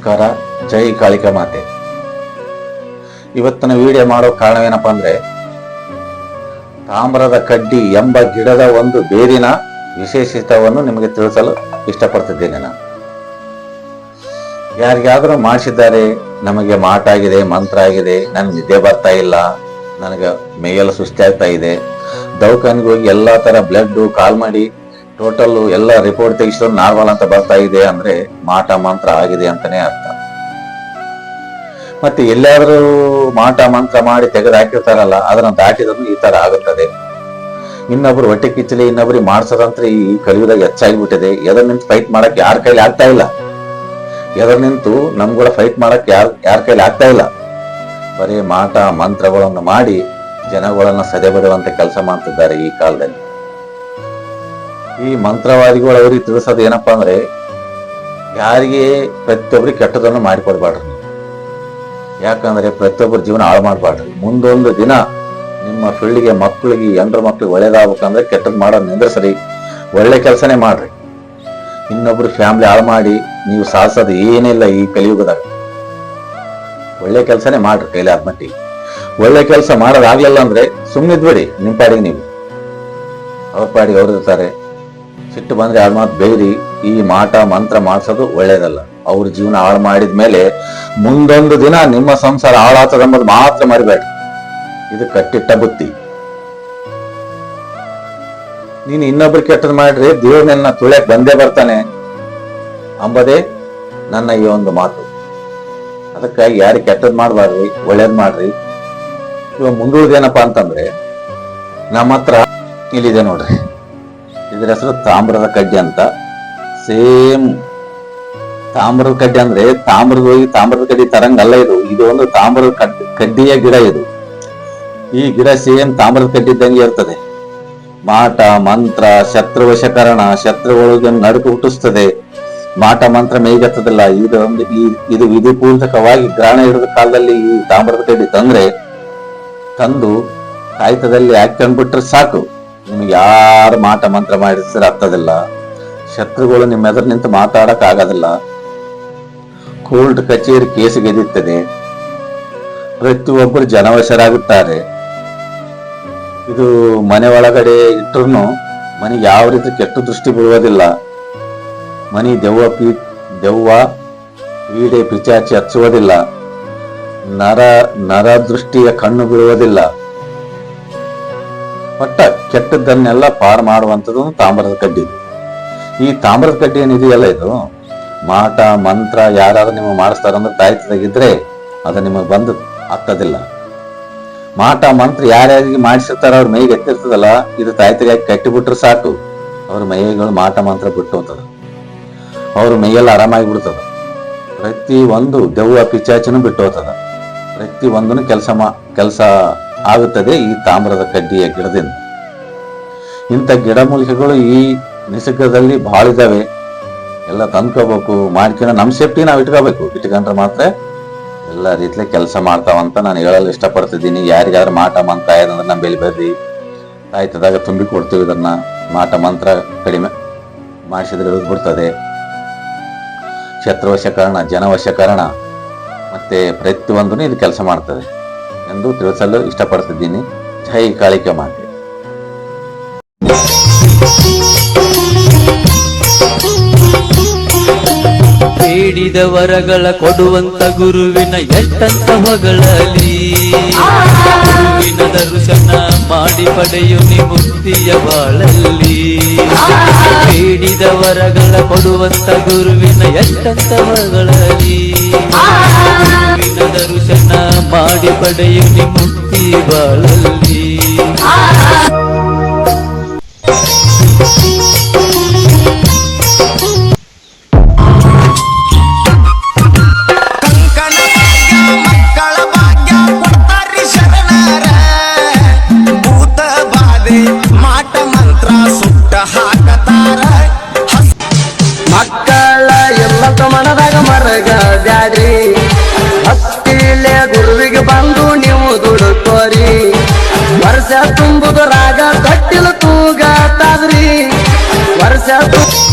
ನಮಸ್ಕಾರ, ಜೈ ಕಾಳಿಕಾ ಮಾತೆ. ಇವತ್ತಿನ ವಿಡಿಯೋ ಮಾಡೋ ಕಾರಣವೇನಪ್ಪ ಅಂದ್ರೆ, ತಾಮ್ರದ ಕಡ್ಡಿ ಎಂಬ ಗಿಡದ ಒಂದು ಬೇರಿನ ವಿಶೇಷತೆಯನ್ನು ನಿಮಗೆ ತಿಳಿಸಲು ಇಷ್ಟಪಡ್ತಿದ್ದೇನೆ ನಾನು. ಯಾರಿಗಾದರೂ ಮಾಡಿಸಿದ್ದಾರೆ, ನಮಗೆ ಮಾಟಾಗಿದೆ, ಮಂತ್ರ ಆಗಿದೆ, ನನಗೆ ನಿದ್ದೆ ಬರ್ತಾ ಇಲ್ಲ, ನನಗೆ ಮೇಯಲು ಸುಸ್ತಿ ಆಗ್ತಾ ಇದೆ ದೌಖಾನಿಗೆ ಹೋಗಿ ಎಲ್ಲಾ ತರ ಬ್ಲಡ್ ಕಾಲ್ ಮಾಡಿ ಟೋಟಲ್ ಎಲ್ಲ ರಿಪೋರ್ಟ್ ತೆಗಿಸಿದ್ರು ನಾರ್ಮಲ್ ಅಂತ ಬರ್ತಾ ಇದೆ ಅಂದ್ರೆ ಮಾಟ ಮಂತ್ರ ಆಗಿದೆ ಅಂತಾನೆ ಅರ್ಥ. ಮತ್ತೆ ಎಲ್ಲಾದ್ರೂ ಮಾಟ ಮಂತ್ರ ಮಾಡಿ ತೆಗೆದು ಹಾಕಿರ್ತಾರಲ್ಲ, ಅದನ್ನ ದಾಟಿದ್ರು ಈ ತರ ಆಗುತ್ತದೆ. ಇನ್ನೊಬ್ರು ಹೊಟ್ಟೆ ಕಿಚ್ಚಲಿ, ಇನ್ನೊಬ್ರಿಗೆ ಮಾಡ್ಸೋದಂತ್ರ ಈ ಕಲಿಯುದಾಗ ಹೆಚ್ಚಾಗಿ ಬಿಟ್ಟಿದೆ ಎದರ್ ನಿಂತು ಫೈಟ್ ಮಾಡಕ್ ಯಾರ ಕೈಲಿ ಆಗ್ತಾ ಇಲ್ಲ. ಎದರ್ ನಿಂತು ನಮ್ ಕೂಡ ಫೈಟ್ ಮಾಡಕ್ ಯಾರ ಯಾರ ಕೈಲಿ ಆಗ್ತಾ ಇಲ್ಲ. ಬರೀ ಮಾಟ ಮಂತ್ರಗಳನ್ನು ಮಾಡಿ ಜನಗಳನ್ನ ಸದೆಬಡುವಂತ ಕೆಲಸ ಮಾಡ್ತಿದ್ದಾರೆ ಈ ಕಾಲದಲ್ಲಿ. ಈ ಮಂತ್ರವಾದಿಗಳು ಅವ್ರಿಗೆ ತಿಳಿಸೋದು ಏನಪ್ಪ ಅಂದ್ರೆ, ಯಾರಿಗೆ ಪ್ರತಿಯೊಬ್ಬರಿಗೆ ಕೆಟ್ಟದನ್ನು ಮಾಡಿಕೊಡ್ಬಾರ್ದು. ಯಾಕಂದ್ರೆ ಪ್ರತಿಯೊಬ್ಬರ ಜೀವನ ಹಾಳು ಮಾಡಬಾರ್ದು. ಮುಂದೊಂದು ದಿನ ನಿಮ್ಮ ಫೀಲ್ಡ್ಗೆ ಮಕ್ಕಳಿಗೆ ಎಂಡ್ರ ಮಕ್ಳಿಗೆ ಒಳ್ಳೇದಾಗಬೇಕಂದ್ರೆ ಕೆಟ್ಟದ್ ಮಾಡೋದು ನಿಂದ್ರಸರಿ. ಒಳ್ಳೆ ಕೆಲಸನೇ ಮಾಡ್ರಿ. ಇನ್ನೊಬ್ರು ಫ್ಯಾಮಿಲಿ ಹಾಳು ಮಾಡಿ ನೀವು ಸಾಧಿಸೋದು ಏನಿಲ್ಲ ಈ ಕಲಿಯುಗದಾಗ. ಒಳ್ಳೆ ಕೆಲಸನೇ ಮಾಡ್ರಿ ಕೈಲಿ ಆದ್ಮಟ್ಟಿಗೆ ಒಳ್ಳೆ ಕೆಲಸ ಮಾಡೋದಾಗ್ಲಿಲ್ಲ ಅಂದ್ರೆ ಸುಮ್ಮನಿದ್ಬಿಡಿ ನಿಮ್ಮ ಪಾಡಿಗೆ ನೀವು. ಅವ್ರ ಪಾಡಿಗೆ ಅವ್ರು ಇರ್ತಾರೆ. ಸಿಟ್ಟು ಬಂದ್ರೆ ಯಾರ ಮಾತು ಬೇರಿ ಈ ಮಾಟ ಮಂತ್ರ ಮಾಡಿಸೋದು ಒಳ್ಳೇದಲ್ಲ. ಅವ್ರ ಜೀವನ ಹಾಳು ಮಾಡಿದ ಮೇಲೆ ಮುಂದೊಂದು ದಿನ ನಿಮ್ಮ ಸಂಸಾರ ಹಾಳಾತದ ಎಂಬುದು ಮಾತ್ರ ಮರಿಬೇಡ ಇದು ಕಟ್ಟಿಟ್ಟ ಬುತ್ತಿ. ನೀನು ಇನ್ನೊಬ್ರು ಕೆಟ್ಟದ್ ಮಾಡ್ರಿ, ದೇವ್ರ ನನ್ನ ತುಳ್ಯಕ್ ಬಂದೇ ಬರ್ತಾನೆ. ಅಂಬದೇ, ನನ್ನ ಈ ಒಂದು ಮಾತು. ಅದಕ್ಕಾಗಿ ಯಾರು ಕೆಟ್ಟದ್ ಮಾಡಬಾರ್ರಿ ಒಳ್ಳೇದ್ ಮಾಡ್ರಿ. ಇವಾಗ ಮುಂದುಳಿದೇನಪ್ಪಾ ಅಂತಂದ್ರೆ ನಮ್ಮ ಹತ್ರ ಇಲ್ಲಿದೆ ನೋಡ್ರಿ. ಇದ್ರ ಹೆಸರು ತಾಮ್ರದ ಕಡ್ಡಿ ಅಂತ. ಸೇಮ್ ತಾಮ್ರದ ಕಡ್ಡಿ ಅಂದ್ರೆ ತಾಮ್ರದ ಹೋಗಿ ತಾಮ್ರದ ಕಡ್ಡಿ ತರಂಗಲ್ಲ ಇದು. ಇದು ಒಂದು ತಾಮ್ರದ ಕಡ್- ಕಡ್ಡಿಯ ಗಿಡ ಇದು. ಈ ಗಿಡ ಸೇಮ್ ತಾಮ್ರದ ಕಡ್ಡಿ ಇದ್ದಂಗೆ ಇರ್ತದೆ. ಮಾಟ, ಮಂತ್ರ, ಶತ್ರುವಶಕರಣ, ಶತ್ರುಗಳಿಗೆ ನಡುಕು ಹುಟ್ಟಿಸ್ತದೆ. ಮಾಟ, ಮಂತ್ರ ಮೇಗತ್ತದಲ್ಲ ಇದು ಒಂದು ಈ, ಇದು ವಿಧಿಪೂರ್ವಕವಾಗಿ ಗ್ರಹಣ ಇರದ ಕಾಲದಲ್ಲಿ ಈ ತಾಮ್ರದ ಕಡ್ಡಿ ತಂದ್ರೆ ತಂದು ಕಾಯ್ತದಲ್ಲಿ ಹಾಕೊಂಡ್ಬಿಟ್ರೆ ಸಾಕು. ನಿಮ್ಗೆ ಯಾರು ಮಾಟ ಮಂತ್ರ ಮಾಡಿಸಿದ್ರೆ ಆಗ್ತದಿಲ್ಲ ಶತ್ರುಗಳು ನಿಮ್ಮ ಎದುರು ನಿಂತು ಮಾತಾಡಕ್ ಆಗೋದಿಲ್ಲ. ಕೋರ್ಟ್, ಕಚೇರಿ ಕೇಸ್ ಗೆದ್ದಿರ್ತದೆ ಪ್ರತಿಯೊಬ್ಬರು ಜನವಶರಾಗುತ್ತಾರೆ. ಇದು ಮನೆ ಒಳಗಡೆ ಇಟ್ಟರು ಮನೆಗೆ ಯಾವ ರೀತಿ ಕೆಟ್ಟ ದೃಷ್ಟಿ ಬೀಳುವುದಿಲ್ಲ. ಮನೆ ದೆವ್ವ ಪೀ, ದೆವ್ವ ಪೀಡೆ ಪಿಚಾಚಿ ಹಚ್ಚುವುದಿಲ್ಲ. ನರ ನರ ದೃಷ್ಟಿಯ ಕಣ್ಣು ಬೀಳುವುದಿಲ್ಲ. ಒಟ್ಟ ಕೆಟ್ಟದ್ದನ್ನೆಲ್ಲ ಪಾರು ಮಾಡುವಂಥದ್ದು ತಾಮ್ರದ ಕಡ್ಡಿ. ಈ ತಾಮ್ರದ ಕಡ್ಡಿ ಏನಿದೆಯಲ್ಲ ಇದು? ಮಾಟ, ಮಂತ್ರ ಯಾರಾದ್ರೂ ನಿಮಗೆ ಮಾಡಿಸ್ತಾರಂದ್ರೆ ತಾಯ್ತದಾಗಿದ್ರೆ ಅದು ನಿಮಗೆ ಬಂದು ಆಗ್ತದಿಲ್ಲ. ಮಾಟ, ಮಂತ್ರ ಯಾರ್ಯಾರಿಗೆ ಮಾಡಿಸಿರ್ತಾರ ಅವ್ರ ಮೈಗೆ ಎತ್ತಿರ್ತದಲ್ಲ, ಇದು ತಾಯ್ತಿಗಾಗಿ ಕಟ್ಟಿಬಿಟ್ರೆ ಸಾಕು. ಅವ್ರ ಮೈಗಳು ಮಾಟ, ಮಂತ್ರ ಬಿಟ್ಟು ಅಂತದ ಅವ್ರ ಮೈಯೆಲ್ಲ ಆರಾಮಾಗಿ ಬಿಡ್ತದ. ಪ್ರತಿ ಒಂದು ದೆವ್ವ ಪಿಚಾಚನು ಬಿಟ್ಟು ಹೋಗ್ತದ ಪ್ರತಿ ಒಂದನ್ನು ಕೆಲಸ ಮಾ, ಕೆಲಸ ಆಗುತ್ತದೆ ಈ ತಾಮ್ರದ ಕಡ್ಡಿಯ ಗಿಡದಿಂದ. ಇಂಥ ಗಿಡಮೂಲಿಕೆಗಳು ಈ ನಿಸರ್ಗದಲ್ಲಿ ಬಹಳ ಇದ್ದಾವೆ ಎಲ್ಲ ತಂದ್ಕೋಬೇಕು ಮಾಡ್ಕೊಂಡು ನಮ್ಮ ಸೇಫ್ಟಿ ನಾವು ಇಟ್ಕೋಬೇಕು. ಇಟ್ಕೊಂಡ್ರೆ ಮಾತ್ರ ಎಲ್ಲ ರೀತಿಯ ಕೆಲಸ ಮಾಡ್ತಾವಂತ ನಾನು ಹೇಳಲು ಇಷ್ಟಪಡ್ತಿದ್ದೀನಿ. ಯಾರಿಗಾದ್ರೂ ಮಾಟ ಮಂತ್ರ ಏನಂದ್ರೆ ನಮ್ಮ ಬೆಲೆ ಬರ್ರಿ. ಆಯ್ತದಾಗ ತುಂಬಿ ಕೊಡ್ತೀವಿ ಇದನ್ನ. ಮಾಟ ಮಂತ್ರ ಕಡಿಮೆ ಮಾಡಿಸಿದ್ರೆ ಬಿಡ್ತದೆ ಜನವಶ ಜನವಶಕರಣ ಮತ್ತೆ ಪ್ರತಿಯೊಂದೂ ಇದು ಕೆಲಸ ಮಾಡ್ತದೆ ಎಂದು ತಿಳಿಸಲು ಇಷ್ಟಪಡ್ತಿದ್ದೀನಿ. ಜೈ ಕಾಳಿಕೆ ಮಾತೆ. ಬೇಡಿದ ವರಗಳ ಕೊಡುವಂತ ಗುರುವಿನ ಎಷ್ಟಂತ ಹೊಗಳಲಿ. ಗುರುವಿನ ದರ್ಶನ ಮಾಡಿ ಪಡೆಯು ನಿಮುಕ್ತಿಯ ಬಾಳಲ್ಲಿ. ಬೇಡಿದ ವರಗಳ ಕೊಡುವಂತ ಗುರುವಿನ ಎಷ್ಟಂತ ಹೊಗಳಲಿ. ಗುರುವಿನ ದರ್ಶನ ಮಾಡಿ ಪಡೆಯು ಮುಕ್ತಿ ಬಾಳಲ್ಲಿ. ಬರೀ ವರ್ಷ ತುಂಬುದು ರಾಗ ತಟ್ಟಿಲು ತೂಗ ತಾದ್ರಿ ವರ್ಷ ತುಂಬ